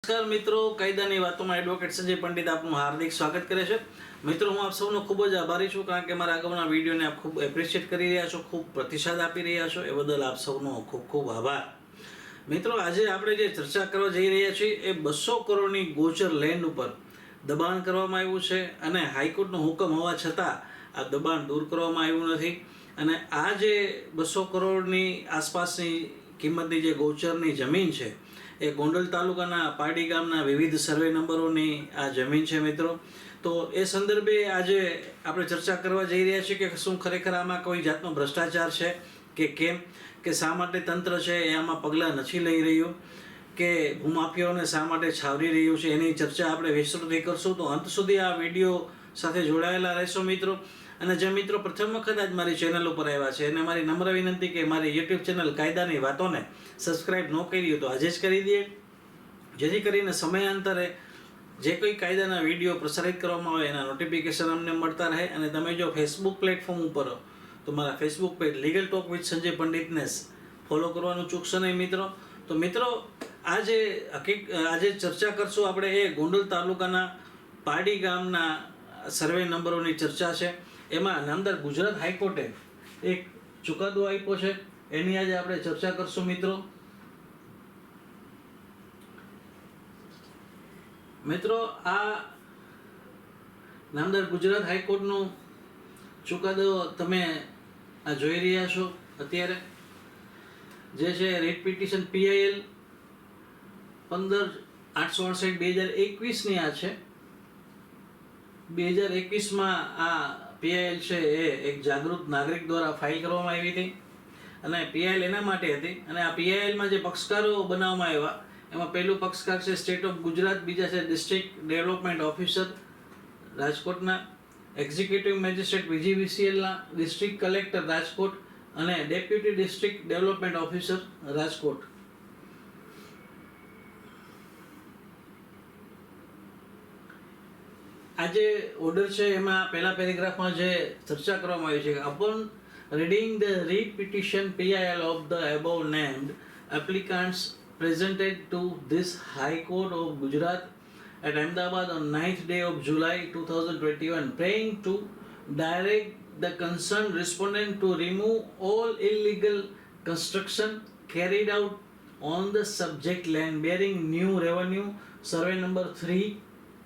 નમસ્કાર મિત્રો, કાયદાની વાતોમાં એડવોકેટ સંજય પંડિત આપનું હાર્દિક સ્વાગત કરે છે. મિત્રો, હું આપ સૌનો ખૂબ જ આભારી છું કારણ કે મારા અગાઉના વિડીયોને આપ ખૂબ એપ્રિશિએટ કરી રહ્યા છો, ખૂબ પ્રતિસાદ આપી રહ્યા છો. એ બદલ આપ સૌનો ખૂબ ખૂબ આભાર. મિત્રો, આજે આપણે જે ચર્ચા કરવા જઈ રહ્યા છીએ એ બસો કરોડની ગોચર લેન્ડ ઉપર દબાણ કરવામાં આવ્યું છે અને હાઈકોર્ટનો હુકમ હોવા છતાં આ દબાણ દૂર કરવામાં આવ્યું નથી. અને આ જે બસો કરોડની આસપાસની કિંમતની જે ગૌચરની જમીન છે, એ ગોંડલ તાલુકાના પારડી ગામના વિવિધ સર્વે નંબરોની આ જમીન છે મિત્રો. તો એ સંદર્ભે આજે આપણે ચર્ચા કરવા જઈ રહ્યા છીએ કે શું ખરેખર આમાં કોઈ જાતનો ભ્રષ્ટાચાર છે કે કેમ, કે શા માટે તંત્ર છે એ આમાં પગલાં નથી લઈ રહ્યું, કે ભૂમાફિયાઓને શા માટે છાવરી રહ્યું છે, એની ચર્ચા આપણે વિસ્તૃત કરશું. તો અંત સુધી આ વીડિયો સાથે જોડાયેલા રહેશો મિત્રો. અને જે મિત્રો પ્રથમ વખત આજ મારી ચેનલ ઉપર આવ્યા છે અને મારી નમ્ર વિનંતી કે મારી યુટ્યુબ ચેનલ કાયદાની વાતોને સબસ્ક્રાઇબ ન કરી તો આજે જ કરી દઈએ. જેથી કરીને સમયાંતરે જે કોઈ કાયદાના વીડિયો પ્રસારિત કરવામાં આવે, એના નોટિફિકેશન અમને મળતા રહે. અને તમે જો ફેસબુક પ્લેટફોર્મ ઉપર તો મારા Facebook page legal talk with Sanjay પંડિતને follow કરવાનું ચૂકશો નહીં મિત્રો. તો મિત્રો, આજે હકીક, આજે ચર્ચા કરશું આપણે એ ગોંડલ તાલુકાના પાડી ગામના સર્વે નંબરોની ચર્ચા છે. એમાં નામદાર ગુજરાત હાઈકોર્ટે એક ચુકાદો આપ્યો છે. એની આજે આપણે ચર્ચા કરશું મિત્રો. મિત્રો, આ નામદાર ગુજરાત હાઈકોર્ટનો ચુકાદો તમે આ જોઈ રહ્યા છો અત્યારે. જે છે રેટ પિટિશન પીઆઈએલ પંદર આઠસો અડસઠ બે હજાર એકવીસની આ છે. બે હજાર એકવીસમાં આ પીઆઈએલ છે એ એક જાગૃત નાગરિક દ્વારા ફાઇલ કરવામાં આવી હતી. અને પીઆઈએલ એના માટે હતી. અને આ પીઆઈએલમાં જે પક્ષકારો બનાવવામાં આવ્યા, એમાં પહેલું પક્ષકાર છે સ્ટેટ ઓફ ગુજરાત બીજા છે ડિસ્ટ્રિક્ટ ડેવલપમેન્ટ ઓફિસર રાજકોટના એક્ઝિક્યુટિવ મેજિસ્ટ્રેટ વીજીવીસીએલના ડિસ્ટ્રિક્ટ કલેક્ટર રાજકોટ અને deputy district development officer Rajkot. આ જે ઓર્ડર છે એમાં પહેલા પેરેગ્રાફમાં જે ચર્ચા કરવામાં આવી છે upon reading the read petition PIL of the above named applicants presented to this High Court of Gujarat at Ahmedabad on 9th day of July 2021 praying to direct the concerned respondent to remove all illegal construction carried out on the subject land bearing new revenue survey number 3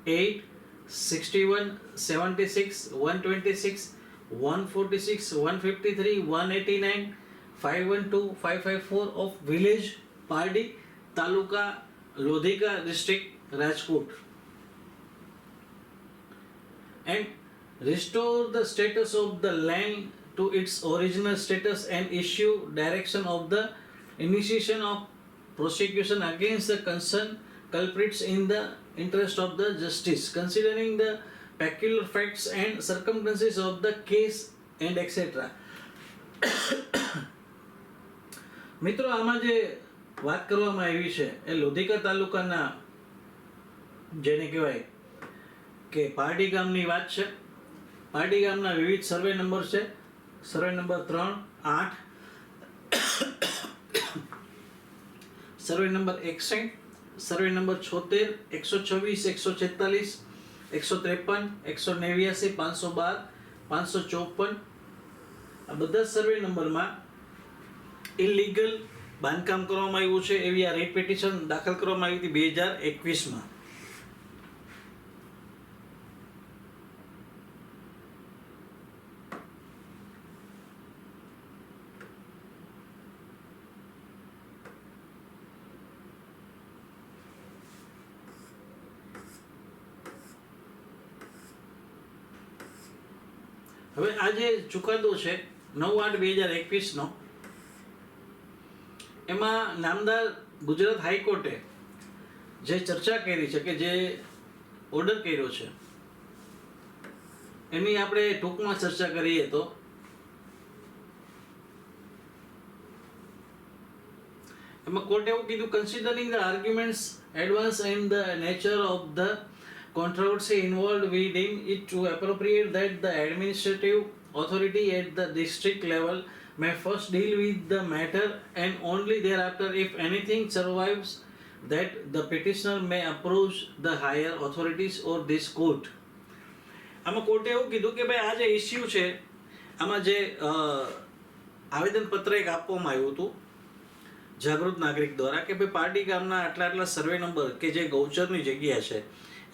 8 61 76 126 146 153 189 512 554 of village pardi taluka lodhika district rajkot. And restore the status of the land to its original status and issue direction of the initiation of prosecution against the concerned culprits in the interest of the justice considering the peculiar facts and circumstances of the case and etc મિત્રો આમાં જે વાત કરવામાં આવી છે એ લોધિકા તાલુકાના જેને કહેવાય કે પારડી ગામની વાત છે પારડી ગામના વિવિધ સર્વે નંબર છે સર્વે નંબર ત્રણ આઠ સર્વે નંબર એકસઠ સર્વે નંબર છોતેર, એકસો છવ્વીસ, એકસો છેતાલીસ, એકસો ત્રેપન, એકસો નેવ્યાસી, પાંચસો બાર, પાંચસો ચોપન. આ બધા સર્વે નંબરમાં ઇલીગલ બાંધકામ કરવામાં આવ્યું છે એવી આ રેટ પિટિશન દાખલ કરવામાં આવી હતી બે હજાર એકવીસમાં. હવે આ જે ચુકાદો છે, નવ આઠ બે હજાર એકવીસનો, એમાં નામદાર ગુજરાત હાઈકોર્ટે જે ચર્ચા કરી છે કે જે ઓર્ડર કર્યો છે, એની આપણે ટૂંકમાં ચર્ચા કરીએ તો, એમાં કોર્ટે એવું કીધું considering the arguments advance and the nature of the controversy involved, we deem it to appropriate that the administrative authority at the district level may first deal with the matter and only thereafter, if anything survives, that the petitioner may approach the higher authorities or this court આમાં કોર્ટે એવું કીધું કે ભાઈ આ જે issue છે આમાં જે આવેદનપત્ર એક આપવામાં આવ્યું હતું જાગૃત નાગરિક દ્વારા કે ભાઈ પાર્ટી ગામના આટલા આટલા સર્વે નંબર કે જે ગૌચરની જગ્યા છે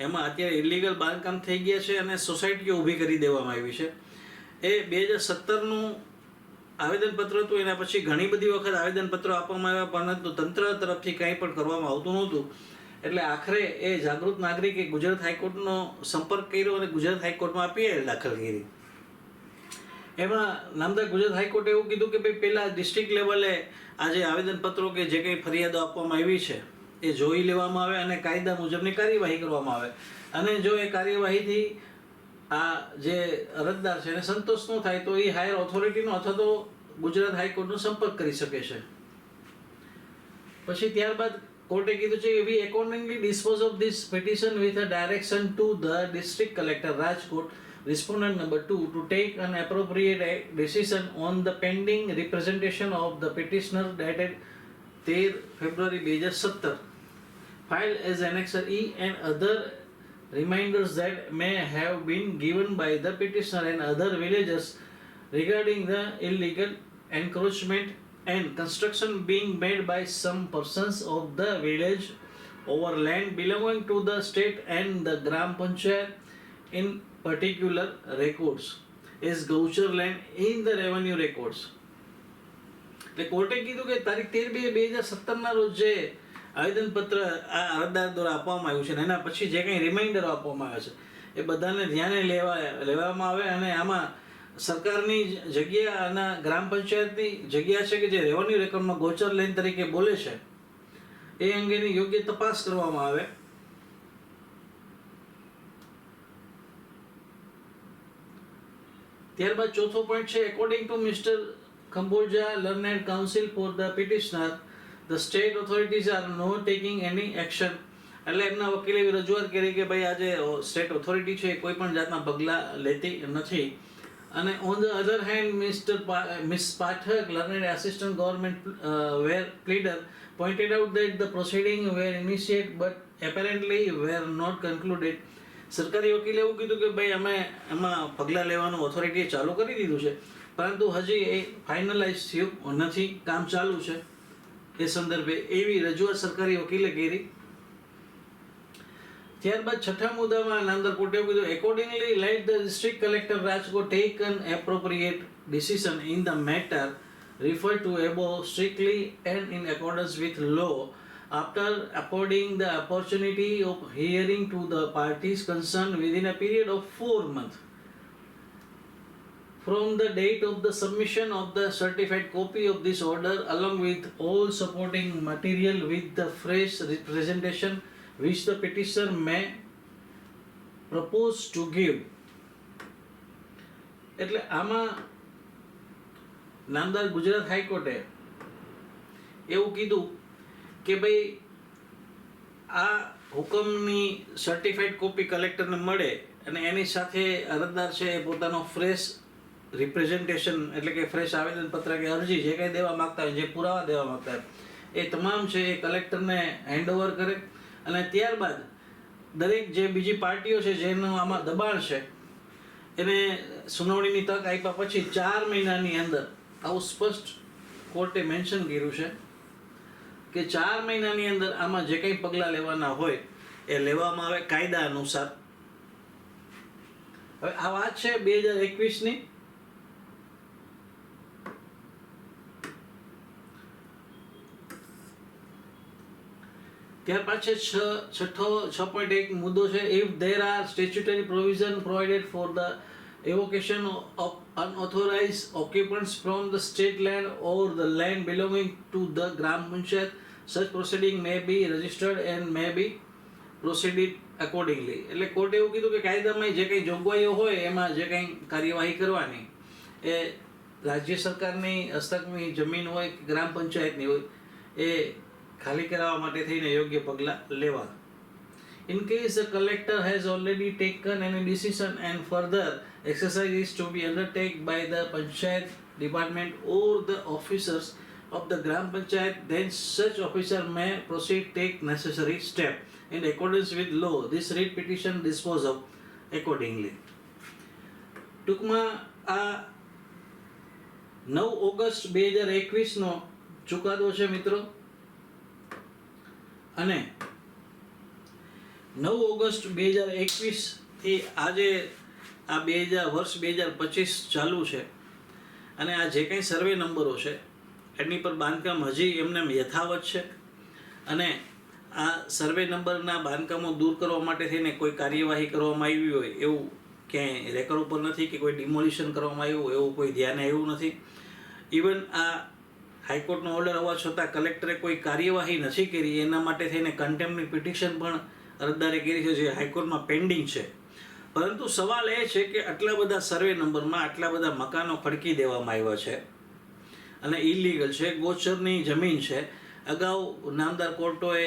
એમાં અત્યારે ઇલીગલ બાંધકામ થઈ ગયા છે અને સોસાયટીઓ ઊભી કરી દેવામાં આવી છે. એ બે હજાર સત્તરનું આવેદનપત્ર હતું, એના પછી ઘણી બધી વખત આવેદનપત્રો આપવામાં આવ્યા, પરંતુ તંત્ર તરફથી કંઈ પણ કરવામાં આવતું નહોતું. એટલે આખરે એ જાગૃત નાગરિકે ગુજરાત હાઈકોર્ટનો સંપર્ક કર્યો અને ગુજરાત હાઈકોર્ટમાં આપીએ દાખલ કરી એમાં નામદાર ગુજરાત હાઈકોર્ટે એવું કીધું કે ભાઈ પહેલાં ડિસ્ટ્રિક્ટ લેવલે આજે આવેદનપત્રો કે જે કંઈ ફરિયાદો આપવામાં આવી છે એ જોઈ લેવામાં આવે અને કાયદા મુજબની કાર્યવાહી કરવામાં આવે. અને જો એ કાર્યવાહીથી આ જે અરજદાર છે એને સંતોષ ન થાય, તો એ હાયર ઓથોરિટીનો અથવા તો ગુજરાત હાઈકોર્ટનો સંપર્ક કરી શકે છે. પછી ત્યારબાદ કોર્ટે કીધું છે કે we accordingly dispose of this petition with a direction to the district collector Rajkot. Respondent number two, to take an appropriate a- decision on the pending representation of the petitioner dated 13 February 2017 filed as annexure E and other reminders that may have been given by the petitioner and other villagers regarding the illegal encroachment and construction being made by some persons of the village over land belonging to the state and the Gram Panchayat in particular records is gaucher land in the revenue records એટલે કોર્ટે કીધું કે તારીખ તેર બે બે હજાર સત્તરના રોજ જે આવેદનપત્ર આ અરજદાર દ્વારા આપવામાં આવ્યું છે અને એના પછી જે કંઈ રિમાઇન્ડરો આપવામાં આવે છે, એ બધાને ધ્યાને લેવા લેવામાં આવે અને આમાં સરકારની જગ્યા અને ગ્રામ પંચાયતની જગ્યા છે કે જે રેવન્યુ રેકોર્ડમાં ગોચર લેન તરીકે બોલે છે, એ અંગેની યોગ્ય તપાસ કરવામાં આવે. ત્યારબાદ ચોથો પોઈન્ટ છે according to mister Kamboja learned counsel for the petitioner the state authorities are no taking any action એટલે એમના વકીલે રજૂઆત કરી કે ભાઈ આજે સ્ટેટ ઓથોરિટી છે કોઈ પણ જાતના પગલાં લેતી નથી. અને on the other hand mister miss Pathak learned assistant government were pleader pointed out that the proceeding were initiate but apparently were not concluded સરકારી વકીલે એવું કીધું કે ભાઈ, અમે એમાં પગલાં લેવાનું ઓથોરિટીએ ચાલુ કરી દીધું છે. પરંતુ હજી એ ફાઇનલાઇઝ થયું નથી, કામ ચાલુ છે. એ સંદર્ભે એવી રજૂઆત સરકારી વકીલે કરી ત્યારબાદ છઠ્ઠા મુદ્દામાં નામદાર કોર્ટે કીધું accordingly let the district collector Rajkot take an appropriate decision in the matter referred to above strictly and in accordance with law after affording the opportunity of hearing to the parties concerned within a period of four months from the date of the submission of the certified copy of this order along with all supporting material with the fresh representation which the petitioner may propose to give એટલે આમાં નામદાર ગુજરાત હાઈકોર્ટે એવું કીધું કે ભાઈ આ હુકમની certified copy કલેક્ટરને મળે અને એની સાથે અરજદાર છે એ પોતાનો ફ્રેશ રિપ્રેઝન્ટેશન એટલે કે ફ્રેશ આવેદનપત્ર કે અરજી જે કંઈ દેવા માંગતા હોય, જે પુરાવા દેવા માગતા હોય, એ તમામ છે એ કલેક્ટરને હેન્ડઓવર કરે અને ત્યારબાદ દરેક જે બીજી પાર્ટીઓ છે જેનું આમાં દબાણ છે, એને સુનાવણીની તક આપ્યા પછી ચાર મહિનાની અંદર આવું સ્પષ્ટ કોર્ટે મેન્શન કર્યું છે કે ચાર મહિનાની અંદર આમાં જે કંઈ પગલાં લેવાના હોય, એ લેવામાં આવે કાયદા અનુસાર. હવે આ વાત છે બે હજાર એકવીસની. ત્યાર પાછળ છ છઠ્ઠો છ પોઈન્ટ એક મુદ્દો છે if there are statutory provision provided for the evocation of unauthorized occupants from the state land or the land belonging to the Gram Panchayat, such proceeding may be registered and may be proceeded accordingly. એટલે કોર્ટે એવું કીધું કે કાયદામાં જે કંઈ જોગવાઈઓ હોય એમાં જે કંઈ કાર્યવાહી કરવાની એ રાજ્ય સરકારની હસ્તકની જમીન હોય કે ગ્રામ પંચાયતની હોય એ ખાલી કરાવવા માટે થઈને યોગ્ય પગલાં લેવા In case the collector has already taken any decision and further exercise is to be undertaken by the panchayat department or the officers of the gram panchayat then such officer may proceed take necessary step in accordance with law this writ petition dispose of accordingly ટૂંકમાં આ નવ August બે હજાર એકવીસનો ચુકાદો છે મિત્રો અને નવ ઓગસ્ટ બે હજાર એકવીસથી આજે આ બે હજાર, વર્ષ બે હજાર પચીસ ચાલુ છે. અને આ જે કંઈ સર્વે નંબરો છે, એની પર બાંધકામ હજી એમને યથાવત છે. અને આ સર્વે નંબરના બાંધકામો દૂર કરવા માટે થઈને કોઈ કાર્યવાહી કરવામાં આવી હોય એવું ક્યાંય રેકોર્ડ ઉપર નથી કે કોઈ ડિમોલિશન કરવામાં આવ્યું એવું કોઈ ધ્યાને આવ્યું નથી. ઇવન આ હાઈકોર્ટનો ઓર્ડર હોવા છતાં કલેક્ટરે કોઈ કાર્યવાહી નથી કરી. એના માટે થઈને કન્ટેમ્પની પિટિશન પણ અરજદારે કરી છે, જે હાઈકોર્ટમાં પેન્ડિંગ છે. પરંતુ સવાલ એ છે કે આટલા બધા સર્વે નંબરમાં આટલા બધા મકાનો ફડકી દેવામાં આવ્યા છે. અને ઇલીગલ છે, ગોચરની જમીન છે. અગાઉ નામદાર કોર્ટોએ,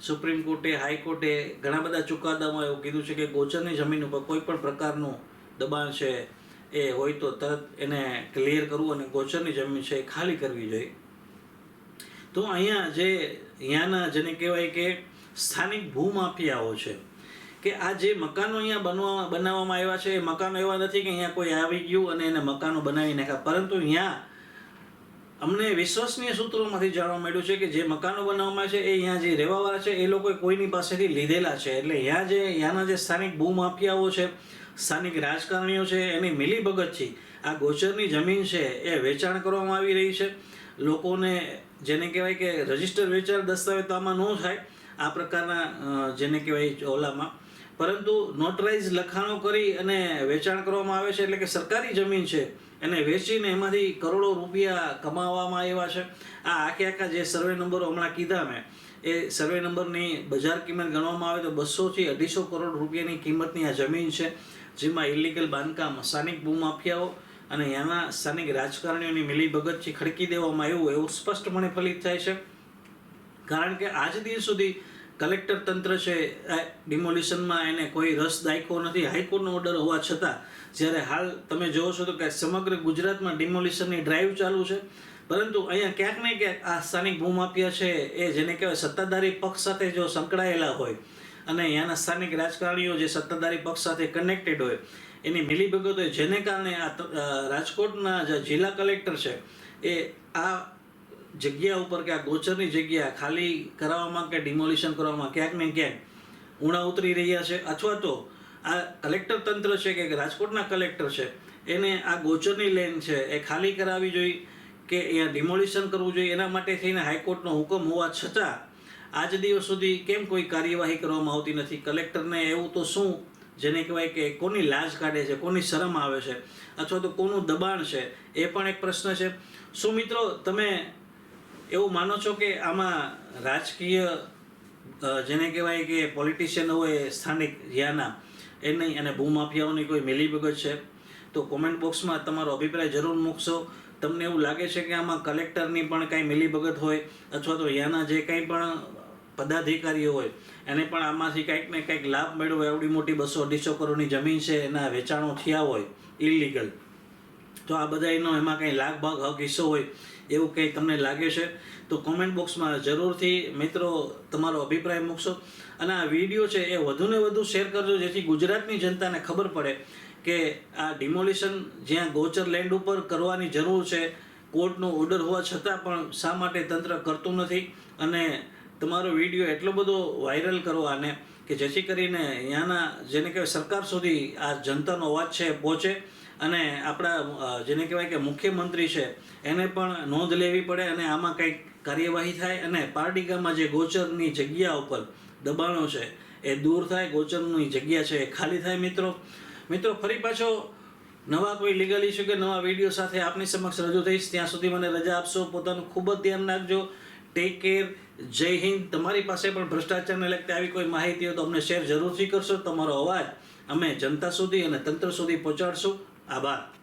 સુપ્રીમ કોર્ટે, હાઈકોર્ટે ઘણા બધા ચુકાદામાં એવું કીધું છે કે ગોચરની જમીન ઉપર કોઈ પણ પ્રકારનું દબાણ છે એ હોય તો તરત એને ક્લિયર કરવું અને ગોચરની જમીન છે એ ખાલી કરવી જોઈએ. તો અહીંયા જે, અહીંયાના જેને કહેવાય કે સ્થાનિક ભૂમાફિયાઓ છે, કે આ જે મકાનો અહીંયા બનવા, બનાવવામાં આવ્યા છે, એ મકાનો એવા નથી કે અહીંયા કોઈ આવી ગયું અને એને મકાનો બનાવી નાખ્યા. પરંતુ અહીંયા અમને વિશ્વસનીય સૂત્રોમાંથી જાણવા મળ્યું છે કે જે મકાનો બનાવવામાં છે, એ અહીંયા જે રહેવાવાળા છે, એ લોકો કોઈની પાસેથી લીધેલા છે. એટલે અહીંયા જે, અહીંયાના જે સ્થાનિક ભૂમાફિયાઓ છે, સ્થાનિક રાજકારણીઓ છે, એની મિલીભગતથી આ ગોચરની જમીન છે, એ વેચાણ કરવામાં આવી રહી છે. લોકોને જેને કહેવાય કે રજિસ્ટર વેચાણ દસ્તાવેજ તો આમાં ન થાય, આ પ્રકારના જેને કહેવાય ઓલામાં. પરંતુ નોટરાઇઝ લખાણો કરી અને વેચાણ કરવામાં આવે છે એટલે કે સરકારી જમીન છે, એને વેચીને એમાંથી કરોડો રૂપિયા કમાવામાં આવ્યા છે. આ આખે આખા જે સર્વે નંબરો હમણાં કીધા મેં, એ સર્વે નંબરની બજાર કિંમત ગણવામાં આવે તો બસોથી અઢીસો કરોડ રૂપિયાની કિંમતની આ જમીન છે, જેમાં ઇલીગલ બાંધકામ, સ્થાનિક ભૂમાફિયાઓ અને એના સ્થાનિક રાજકારણીઓની મિલીભગતથી ખડકી દેવામાં આવ્યું એવું સ્પષ્ટપણે ફલિત થાય છે. કારણ કે આજ દિન સુધી કલેક્ટર તંત્ર છે ડિમોલિશનમાં એને કોઈ રસ દાયકો નથી, હાઈકોર્ટનો ઓર્ડર હોવા છતાં જ્યારે હાલ તમે જોવો છો તો કે સમગ્ર ગુજરાતમાં ડિમોલિશનની ડ્રાઈવ ચાલુ છે. પરંતુ અહીંયા ક્યાંક ને ક્યાંક આ સ્થાનિક ભૂમાફિયા છે એ જેને કહેવાય સત્તાધારી પક્ષ સાથે જો સંકળાયેલા હોય અને અહીંયાના સ્થાનિક રાજકારણીઓ જે સત્તાધારી પક્ષ સાથે કનેક્ટેડ હોય એની મિલીભગતો જેને કારણે આ રાજકોટના જે જિલ્લા કલેક્ટર છે, એ આ જગ્યા ઉપર કે આ ગોચરની જગ્યા ખાલી કરાવવામાં કે ડિમોલિશન કરવામાં ક્યાંક ને ક્યાંક ઉણા ઉતરી રહ્યા છે, અથવા તો આ કલેક્ટર તંત્ર છે કે રાજકોટના કલેક્ટર છે, એને આ ગોચરની લેન છે એ ખાલી કરાવવી જોઈએ કે અહીંયા ડિમોલિશન કરવું જોઈએ, એના માટે થઈને હાઈકોર્ટનો હુકમ હોવા છતાં, આજ દિવસ સુધી કેમ કોઈ કાર્યવાહી કરવામાં આવતી નથી? કલેક્ટરને એવું તો શું જેને કહેવાય કે કોની લાજ કાઢે છે, કોની શરમ આવે છે, અથવા તો કોનું દબાણ છે, એ પણ એક પ્રશ્ન છે. શું મિત્રો તમે એવું માનો છો કે આમાં રાજકીય જેને કહેવાય કે પોલિટિશિયન હોય, સ્થાનિક જ્યાંના એ નહીં, અને ભૂમાફિયાઓની કોઈ મિલીભગત છે? તો કોમેન્ટ બોક્સમાં તમારો અભિપ્રાય જરૂર મૂકશો. તમને એવું લાગે છે કે આમાં કલેક્ટરની પણ કાંઈ મિલીભગત હોય, અથવા તો યાના જે કંઈ પણ પદાધિકારીઓ હોય, એને પણ આમાંથી કંઈક ને કંઈક લાભ મેળવો એવડી મોટી બસો અઢીસો કરોડની જમીન છે, એના વેચાણો થયા હોય ઇલીગલ તો આ બધા એનો એમાં કંઈ લાખ ભાગ હક, હિસ્સો હોય, એવું કંઈ તમને લાગે છે? તો કોમેન્ટ બોક્સમાં જરૂરથી મિત્રો તમારો અભિપ્રાય મૂકશો. અને આ વીડિયો છે એ વધુને વધુ શેર કરજો, જેથી ગુજરાતની જનતાને ખબર પડે કે આ ડિમોલિશન જ્યાં ગોચર લેન્ડ ઉપર કરવાની જરૂર છે, કોર્ટનો ઓર્ડર હોવા છતાં પણ શા માટે તંત્ર કરતું નથી? અને તમારો વીડિયો એટલો બધો વાયરલ કરો આને કે જેથી કરીને અહીંયાના જેને કહેવાય સરકાર સુધી આ જનતાનો અવાજ છે, પહોંચે અને આપણા જેને કહેવાય કે મુખ્યમંત્રી છે, એને પણ નોંધ લેવી પડે અને આમાં કંઈક કાર્યવાહી થાય અને પારડીગામાં જે ગોચરની જગ્યા ઉપર દબાણો છે, એ દૂર થાય, ગોચરની જગ્યા છે એ ખાલી થાય મિત્રો. મિત્રો, ફરી પાછો નવા કોઈ લીગલ ઇસ્યુ કે નવા વીડિયો સાથે આપની સમક્ષ રજૂ થઈશ. ત્યાં સુધી મને રજા આપશો. પોતાનું ખૂબ જ ધ્યાન રાખજો. ટેક કેર જય હિન્દ. તમારી પાસે પણ ભ્રષ્ટાચારને લગતી આવી કોઈ માહિતી હોય તો અમને શેર જરૂરથી કરશો. તમારો અવાજ અમે જનતા સુધી અને તંત્ર સુધી પહોંચાડશું. આભાર.